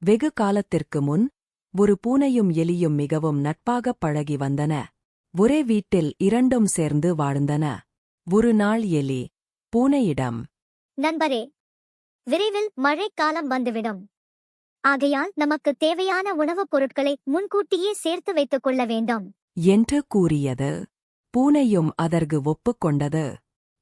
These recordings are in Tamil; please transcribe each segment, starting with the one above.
வெகு காலத்திற்கு முன் ஒரு பூனையும் எலியும் மிகவும் நட்பாகப் பழகி வந்தன. ஒரே வீட்டில் இரண்டும் சேர்ந்து வாழ்ந்தன. ஒரு நாள் எலி பூனையிடம். நண்பரே விரைவில் மழைக்காலம் வந்துவிடும். ஆகையால் நமக்கு தேவையான உணவுப் பொருட்களை முன்கூட்டியே சேர்த்து வைத்துக் கொள்ள வேண்டும். என்று கூறியது. பூனையும் அதற்கு ஒப்புக்கொண்டது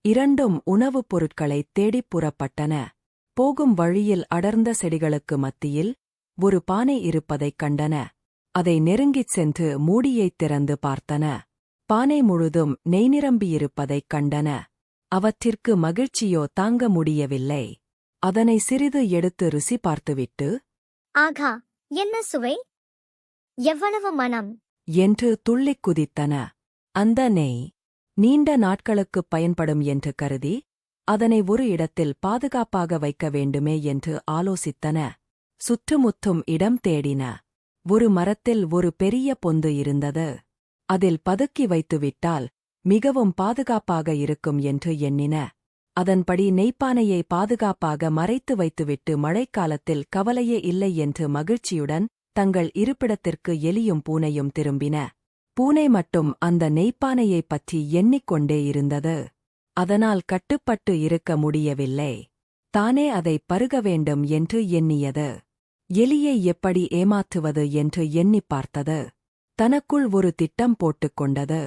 இரண்டும் உணவுப் பொருட்களைத் தேடிப் புறப்பட்டன. போகும் வழியில் அடர்ந்த செடிகளுக்கு மத்தியில் ஒரு பானை இருப்பதைக் கண்டன. அதை நெருங்கிச் சென்று மூடியைத் திறந்து பார்த்தன. பானை முழுதும் நெய் நிரம்பியிருப்பதைக் கண்டன. அவற்றிற்கு மகிழ்ச்சியோ தாங்க முடியவில்லை. அதனை சிறிது எடுத்து ருசி பார்த்துவிட்டு ஆகா என்ன சுவை? எவ்வளவு மனம்? என்று துள்ளிக் குதித்தன. அந்த நெய் நீண்ட நாட்களுக்குப் பயன்படும் என்று கருதி அதனை ஒரு இடத்தில் பாதுகாப்பாக வைக்க வேண்டுமே என்று ஆலோசித்தன. சுற்றுமுற்றும் இடம் தேடின. ஒரு மரத்தில் ஒரு பெரிய பொந்து இருந்தது. அதில் பதுக்கி வைத்துவிட்டால் மிகவும் பாதுகாப்பாக இருக்கும் என்று எண்ணின. அதன்படி நெய்ப்பானையை பாதுகாப்பாக மறைத்து வைத்துவிட்டு மழைக்காலத்தில் கவலையே இல்லை என்று மகிழ்ச்சியுடன் தங்கள் இருப்பிடத்திற்கு எலியும் பூனையும் திரும்பின. பூனை மட்டும் அந்த நெய்ப்பானையைப் பற்றி எண்ணிக்கொண்டே இருந்தது. அதனால் கட்டுப்பட்டு இருக்க முடியவில்லை. தானே அதை பருக வேண்டும் என்று எண்ணியது. எலியை எப்படி ஏமாற்றுவது என்று எண்ணிப் பார்த்தது. தனக்குள் ஒரு திட்டம் போட்டுக் கொண்டது.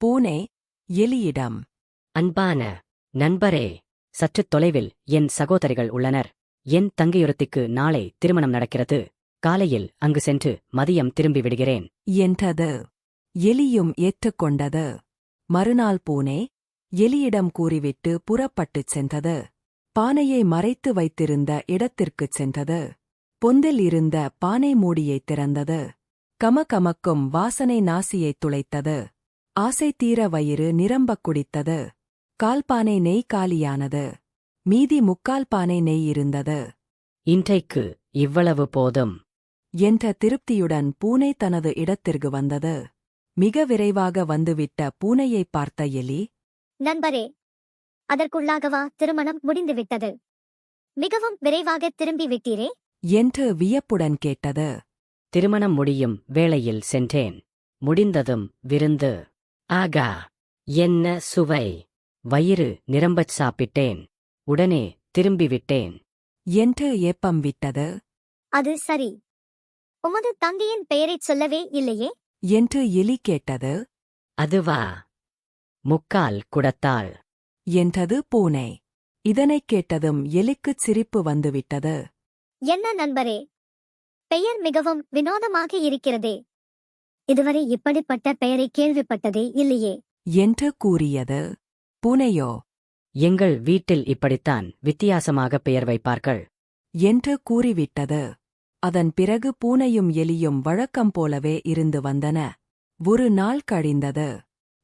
பூனை எலியிடம். அன்பான நண்பரே சற்றுத் தொலைவில் என் சகோதரிகள் உள்ளனர். என் தங்கையொருத்திக்கு நாளை திருமணம் நடக்கிறது. காலையில் அங்கு சென்று மதியம் திரும்பி விடுகிறேன். என்றது. எலியும் ஏற்றுக்கொண்டது. மறுநாள் பூனே எலியிடம் கூறிவிட்டு புறப்பட்டுச் சென்றது. பானையை மறைத்து வைத்திருந்த இடத்திற்குச் சென்றது. பொந்தில் இருந்த பானை மூடியைத் திறந்தது. கமகமக்கும் வாசனை நாசியைத் துளைத்தது. ஆசை தீர வயிறு நிரம்பக் குடித்தது. கால்பானை நெய் காலியானது. மீதி முக்கால் பானை நெய் இருந்தது. இன்றைக்கு இவ்வளவு போதும். என்ற திருப்தியுடன் பூனை தனது இடத்திற்கு வந்தது. மிக விரைவாக வந்துவிட்ட பூனையைப் பார்த்த எலி நண்பரே அதற்குள்ளாகவா திருமணம் முடிந்துவிட்டது? மிகவும் விரைவாக திரும்பி விட்டீரே என்று வியப்புடன் கேட்டது. திருமணம் முடியும் வேளையில் சென்றேன். முடிந்ததும் விருந்து. ஆகா என்ன சுவை. வயிறு நிரம்பச் சாப்பிட்டேன். உடனே திரும்பிவிட்டேன். என்று ஏப்பம் விட்டது. அது சரி. உமது தங்கையின் பெயரைச் சொல்லவே இல்லையே? என்று எலி கேட்டது. அதுவா? முக்கால் குடத்தாள் என்றது பூனை. இதனைக் கேட்டதும் எலிக்குச் சிரிப்பு வந்துவிட்டது. என்ன நண்பரே? பெயர் மிகவும் வினோதமாக இருக்கிறதே. இதுவரை இப்படிப்பட்ட பெயரை கேள்விப்பட்டதே இல்லையே. என்று கூறியது பூனையோ எங்கள் வீட்டில் இப்படித்தான் வித்தியாசமாக பெயர் வைப்பார்கள் என்று கூறிவிட்டது. அதன் பிறகு பூனையும் எலியும் வழக்கம் போலவே இருந்து வந்தன. ஒரு நாள் கழிந்தது.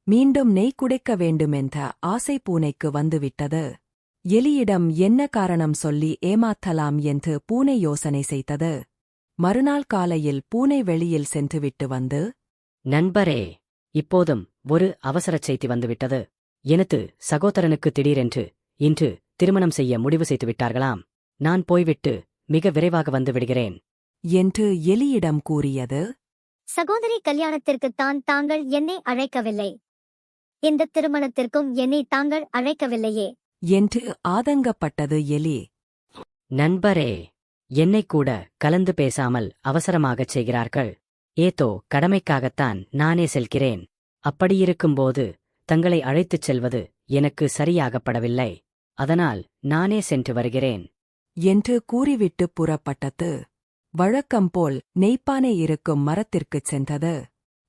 மீண்டும் நெய் குடைக்க வேண்டுமென்ற ஆசை பூனைக்கு வந்துவிட்டது. எலியிடம் என்ன காரணம் சொல்லி ஏமாற்றலாம் என்று பூனை யோசனை செய்தது. மறுநாள் காலையில் பூனை வெளியில் சென்றுவிட்டு வந்து நண்பரே இப்போதும் ஒரு அவசரச் செய்தி வந்துவிட்டது. எனது சகோதரனுக்கு திடீரென்று இன்று திருமணம் செய்ய முடிவு செய்து விட்டார்களாம். நான் போய்விட்டு மிக விரைவாக வந்து விடுகிறேன். என்று எலியிடம் கூறியது. சகோதரி கல்யாணத்திற்குத்தான் தாங்கள் என்னை அழைக்கவில்லை. இந்த திருமணத்திற்கும் என்னை தாங்கள் அழைக்கவில்லையே. என்று ஆதங்கப்பட்டது எலி. நண்பரே என்னைக் கூட கலந்து பேசாமல் அவசரமாகச் செய்கிறார்கள். ஏதோ கடமைக்காகத்தான் நானே செல்கிறேன். அப்படியிருக்கும்போது தங்களை அழைத்துச் செல்வது எனக்கு சரியாகப்படவில்லை. அதனால் நானே சென்று வருகிறேன். என்று கூறிவிட்டு புறப்பட்டது. வழக்கம்போல் நெய்ப்பானை இருக்கும் மரத்திற்குச் சென்றது.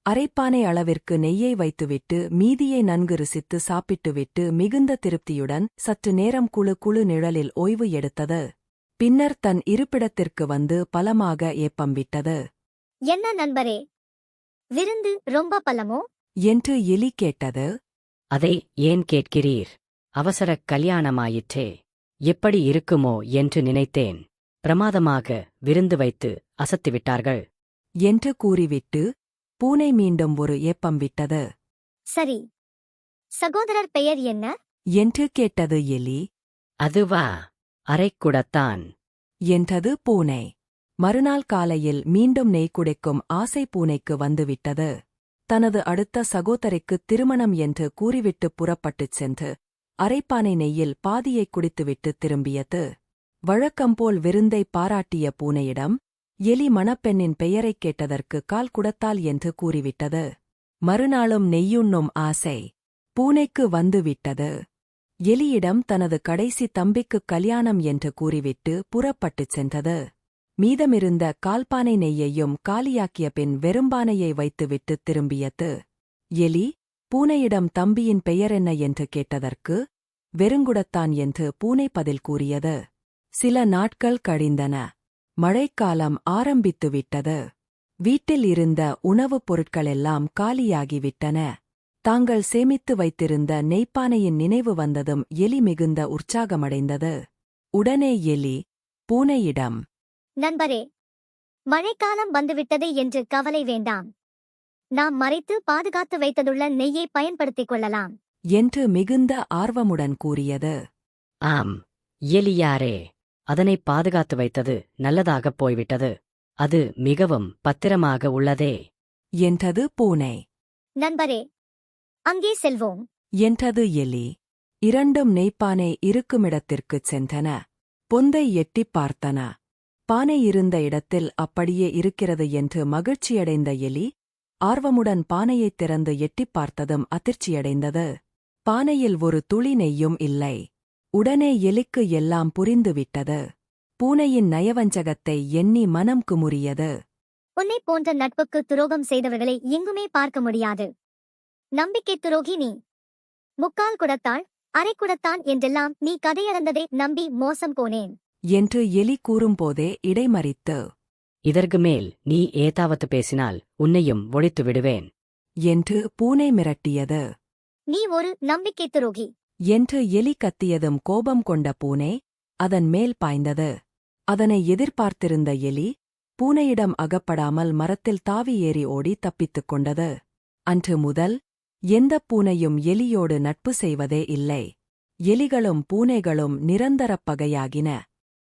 அரைப்பானை அளவிற்கு நெய்யை வைத்துவிட்டு மீதியை நன்கு ருசித்து சாப்பிட்டுவிட்டு மிகுந்த திருப்தியுடன் சற்று நேரம் குழு குழு நிழலில் ஓய்வு எடுத்தது. பின்னர் தன் இருப்பிடத்திற்கு வந்து பலமாக ஏப்பம் விட்டது. என்ன நண்பரே விருந்து ரொம்ப பலமோ? என்று எலி கேட்டது. அதை ஏன் கேட்கிறீர்? அவசரக் கல்யாணமாயிற்றே. எப்படி இருக்குமோ என்று நினைத்தேன். பிரமாதமாக விருந்து வைத்து அசத்திவிட்டார்கள். என்று கூறிவிட்டு பூனை மீண்டும் ஒரு ஏப்பம் விட்டது. சரி. சகோதரர் பெயர் என்ன? என்று கேட்டது எலி. அதுவா? அரைக்குடத்தான். என்றது பூனை. மறுநாள் காலையில் மீண்டும் நெய் குடிக்கும் ஆசை பூனைக்கு வந்துவிட்டது. தனது அடுத்த சகோதரிக்கு திருமணம் என்று கூறிவிட்டு புறப்பட்டுச் சென்று அரைப்பானை நெய்யில் பாதியை குடித்துவிட்டு திரும்பியது. வழக்கம்போல் விருந்தை பாராட்டிய பூனையிடம் எலி மணப்பெண்ணின் பெயரைக் கேட்டதற்கு கால் குடத்தால் என்று கூறிவிட்டது. மறுநாளும் நெய்யுண்ணும் ஆசை பூனைக்கு வந்துவிட்டது. எலியிடம் தனது கடைசி தம்பிக்குக் கல்யாணம் என்று கூறிவிட்டு புறப்பட்டுச் சென்றது. மீதமிருந்த கால்பானை நெய்யையும் காலியாக்கிய பின் வெறும்பானையை வைத்துவிட்டு திரும்பியது. எலி பூனையிடம் தம்பியின் பெயரென்ன என்று கேட்டதற்கு வெறுங்குடத்தான் என்று பூனை பதில் கூறியது. சில நாட்கள் கழிந்தன. மழைக்காலம் ஆரம்பித்துவிட்டது. வீட்டில் இருந்த உணவுப் பொருட்களெல்லாம் காலியாகிவிட்டன. தாங்கள் சேமித்து வைத்திருந்த நெய்ப்பானையின் நினைவு வந்ததும் எலி மிகுந்த உற்சாகமடைந்தது. உடனே எலி பூனையிடம். நண்பரே மழைக்காலம் வந்துவிட்டது என்று கவலை வேண்டாம். நாம் மறைத்து பாதுகாத்து வைத்ததுள்ள நெய்யை பயன்படுத்திக் கொள்ளலாம். என்று மிகுந்த ஆர்வமுடன் கூறியது. ஆம் எலியாரே அதனை பாதுகாத்து வைத்தது நல்லதாகப் போய்விட்டது. அது மிகவும் பத்திரமாக உள்ளதே. என்றது பூனை. நண்பரே அங்கே செல்வோம். என்றது எலி. இரண்டும் நெய்ப்பானை இருக்குமிடத்திற்குச் சென்றன. பொந்தை எட்டிப் பார்த்தன. பானை இருந்த இடத்தில் அப்படியே இருக்கிறது என்று மகிழ்ச்சியடைந்த எலி ஆர்வமுடன் பானையைத் திறந்து எட்டிப் பார்த்ததும் அதிர்ச்சியடைந்தது. பானையில் ஒரு துளி நெய்யும் இல்லை. உடனே எலிக்கு எல்லாம் புரிந்துவிட்டது. பூனையின் நயவஞ்சகத்தை எண்ணி மனம் குமுறியது. உன்னை போன்ற நட்புக்கு துரோகம் செய்தவர்களை எங்குமே பார்க்க முடியாது. நம்பிக்கை துரோகி நீ. முக்கால் குடத்தாள் அரை குடத்தான் என்றெல்லாம் நீ கதையறந்ததை நம்பி மோசம் போனேன். என்று எலி கூறும்போதே இடைமறித்து இதற்கு மேல் நீ ஏதாவது பேசினால் உன்னையும் ஒழித்து விடுவேன். என்று பூனை மிரட்டியது. நீ ஒரு நம்பிக்கை துரோகி. என்று எலி கத்தியதும் கோபம் கொண்ட பூனை அதன் மேல் பாய்ந்தது. அதனை எதிர்பார்த்திருந்த எலி பூனையிடம் அகப்படாமல் மரத்தில் தாவி ஏறி ஓடி தப்பித்துக் கொண்டது. அன்று முதல் எந்தப் பூனையும் எலியோடு நட்பு செய்வதே இல்லை. எலிகளும் பூனைகளும் நிரந்தரப் பகையாகின.